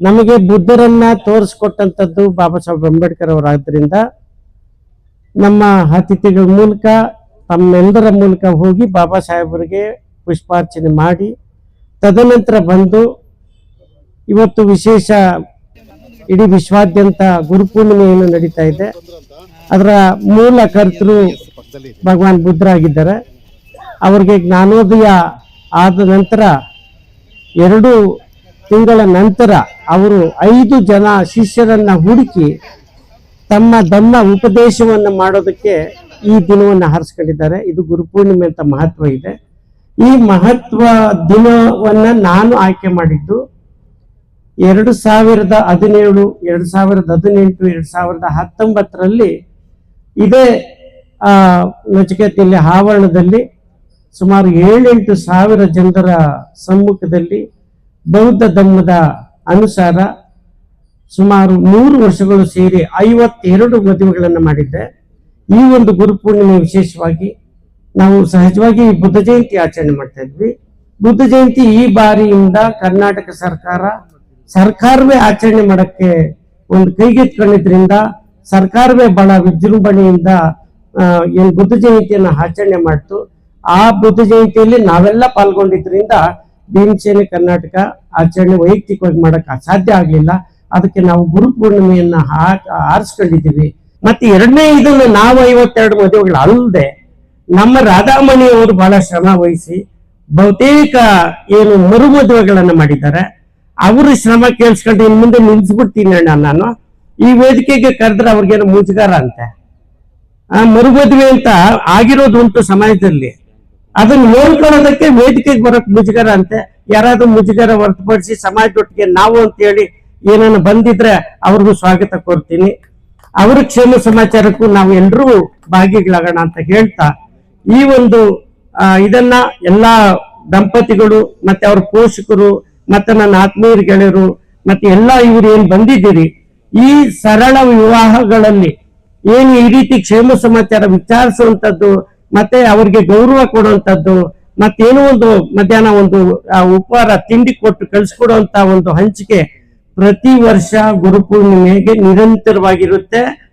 ನಮಗೆ ಬುದ್ಧರನ್ನ ತೋರಿಸ್ಕೊಟ್ಟಂಥದ್ದು ಬಾಬಾ ಸಾಹೇಬ್ ಅಂಬೇಡ್ಕರ್ ಅವರಾದ್ರಿಂದ ನಮ್ಮ ಅತಿಥಿಗಳ ಮೂಲಕ, ತಮ್ಮೆಲ್ಲರ ಮೂಲಕ ಹೋಗಿ ಬಾಬಾ ಸಾಹೇಬರಿಗೆ ಪುಷ್ಪಾರ್ಚನೆ ಮಾಡಿ, ತದನಂತರ ಬಂದು ಇವತ್ತು ವಿಶೇಷ ಇಡೀ ವಿಶ್ವಾದ್ಯಂತ ಗುರುಪೂರ್ಣಿಮೆ ಏನು ನಡೀತಾ ಇದೆ. ಅದರ ಮೂಲ ಕರ್ತೃ ಭಗವಾನ್ ಬುದ್ಧರಾಗಿದ್ದಾರೆ. ಅವರಿಗೆ ಜ್ಞಾನೋದಯ ಆದ ನಂತರ ಎರಡು ತಿಂಗಳ ನಂತರ ಅವರು ಐದು ಜನ ಶಿಷ್ಯರನ್ನ ಹುಡುಕಿ ತಮ್ಮ ಧಮ್ಮ ಉಪದೇಶವನ್ನು ಮಾಡೋದಕ್ಕೆ ಈ ದಿನವನ್ನು ಹರಿಸ್ಕೊಂಡಿದ್ದಾರೆ ಇದು ಗುರುಪೂರ್ಣಿಮೆ ಅಂತ ಮಹತ್ವ ಇದೆ. ಈ ಮಹತ್ವ ದಿನವನ್ನ ನಾನು ಆಯ್ಕೆ ಮಾಡಿದ್ದು ಎರಡು ಸಾವಿರದ ಹದಿನೇಳು, ಎರಡು ಸಾವಿರದ ಹದಿನೆಂಟು, ಎರಡು ಸಾವಿರದ ಹತ್ತೊಂಬತ್ತರಲ್ಲಿ ಇದೇ ನಚಿಕೇತಿಯಲ್ಲಿ, ಆವರಣದಲ್ಲಿ ಸುಮಾರು ಏಳೆಂಟು ಸಾವಿರ ಜನರ ಸಮ್ಮುಖದಲ್ಲಿ ಬೌದ್ಧ ಧರ್ಮದ ಅನುಸಾರ ಸುಮಾರು ಮೂರು ವರ್ಷಗಳು ಸೇರಿ ಐವತ್ತೆರಡು ಮದುವೆಗಳನ್ನು ಮಾಡಿದ್ದೆ. ಈ ಒಂದು ಗುರುಪೂರ್ಣಿಮೆ ವಿಶೇಷವಾಗಿ ನಾವು ಸಹಜವಾಗಿ ಬುದ್ಧ ಜಯಂತಿ ಆಚರಣೆ ಮಾಡ್ತಾ ಇದ್ವಿ. ಬುದ್ಧ ಜಯಂತಿ ಈ ಬಾರಿಯಿಂದ ಕರ್ನಾಟಕ ಸರ್ಕಾರ ಸರ್ಕಾರವೇ ಆಚರಣೆ ಮಾಡಕ್ಕೆ ಒಂದು ಕೈಗೆತ್ಕೊಂಡಿದ್ರಿಂದ ಸರ್ಕಾರವೇ ಬಹಳ ವಿಜೃಂಭಣೆಯಿಂದ ಏನು ಬುದ್ಧ ಜಯಂತಿಯನ್ನು ಆಚರಣೆ ಮಾಡ್ತು. ಆ ಬುದ್ಧ ಜಯಂತಿಯಲ್ಲಿ ನಾವೆಲ್ಲ ಪಾಲ್ಗೊಂಡಿದ್ರಿಂದ ಭೀಮಸೇನೆ ಕರ್ನಾಟಕ ಆಚರಣೆ ವೈಯಕ್ತಿಕವಾಗಿ ಮಾಡಕ್ಕೆ ಅಸಾಧ್ಯ ಆಗಲಿಲ್ಲ. ಅದಕ್ಕೆ ನಾವು ಗುರು ಪೂರ್ಣಿಮೆಯನ್ನ ಆರಿಸ್ಕೊಂಡಿದ್ದೀವಿ. ಮತ್ತೆ ಎರಡನೇ ಇದನ್ನು ನಾವು ಐವತ್ತೆರಡು ಮದುವೆಗಳು ಅಲ್ಲದೆ ನಮ್ಮ ರಾಧಾಮಣಿ ಅವರು ಬಹಳ ಶ್ರಮ ವಹಿಸಿ ಬಹುತೇಕ ಏನು ಮರು ಮದುವೆಗಳನ್ನ ಮಾಡಿದ್ದಾರೆ. ಅವರು ಶ್ರಮ ಕೇಳಿಸ್ಕೊಂಡು ಇನ್ ಮುಂದೆ ನಿಲ್ಸ್ಬಿಡ್ತೀನಿ ಅಣ್ಣ ನಾನು. ಈ ವೇದಿಕೆಗೆ ಕರೆದ್ರೆ ಅವ್ರಿಗೇನು ಮುಜುಗಾರ ಅಂತೆ. ಆ ಮರುಮದುವೆ ಅಂತ ಆಗಿರೋದು ಉಂಟು ಸಮಾಜದಲ್ಲಿ. ಅದನ್ನ ನೋಡ್ಕೊಳ್ಳೋದಕ್ಕೆ ವೇದಿಕೆಗೆ ಬರೋಕ್ ಮುಜುಗರ ಅಂತೆ. ಯಾರಾದ್ರೂ ಮುಜುಗರ ಹೊರತುಪಡಿಸಿ ಸಮಾಜದೊಟ್ಟಿಗೆ ನಾವು ಅಂತ ಹೇಳಿ ಏನನ್ನ ಬಂದಿದ್ರೆ ಅವ್ರಿಗೂ ಸ್ವಾಗತ ಕೊಡ್ತೀನಿ ಅವರ ಕ್ಷೇಮ ಸಮಾಚಾರಕ್ಕೂ ನಾವು ಎಲ್ಲರೂ ಭಾಗಿಗಳಾಗೋಣ ಅಂತ ಹೇಳ್ತಾ, ಈ ಒಂದು ಇದನ್ನ ಎಲ್ಲಾ ದಂಪತಿಗಳು ಮತ್ತೆ ಅವ್ರ ಪೋಷಕರು ಮತ್ತೆ ನನ್ನ ಆತ್ಮೀಯರ ಗೆಳೆಯರು ಮತ್ತೆ ಎಲ್ಲಾ ಇವ್ರು ಏನ್ ಬಂದಿದ್ದೀರಿ, ಈ ಸರಳ ವಿವಾಹಗಳಲ್ಲಿ ಏನು ಈ ರೀತಿ ಕ್ಷೇಮ ಸಮಾಚಾರ ವಿಚಾರಿಸುವಂತದ್ದು ಮತ್ತೆ ಅವ್ರಿಗೆ ಗೌರವ ಕೊಡುವಂತದ್ದು ಮತ್ತೇನೋ ಒಂದು ಮಧ್ಯಾಹ್ನ ಒಂದು ಉಪಹಾರ ತಿಂಡಿ ಕೊಟ್ಟು ಕಳಿಸ್ಕೊಡುವಂತ ಒಂದು ಹಂಚಿಕೆ ಪ್ರತಿ ವರ್ಷ ಗುರುಪೂರ್ಣಿಮೆಗೆ ನಿರಂತರವಾಗಿರುತ್ತೆ.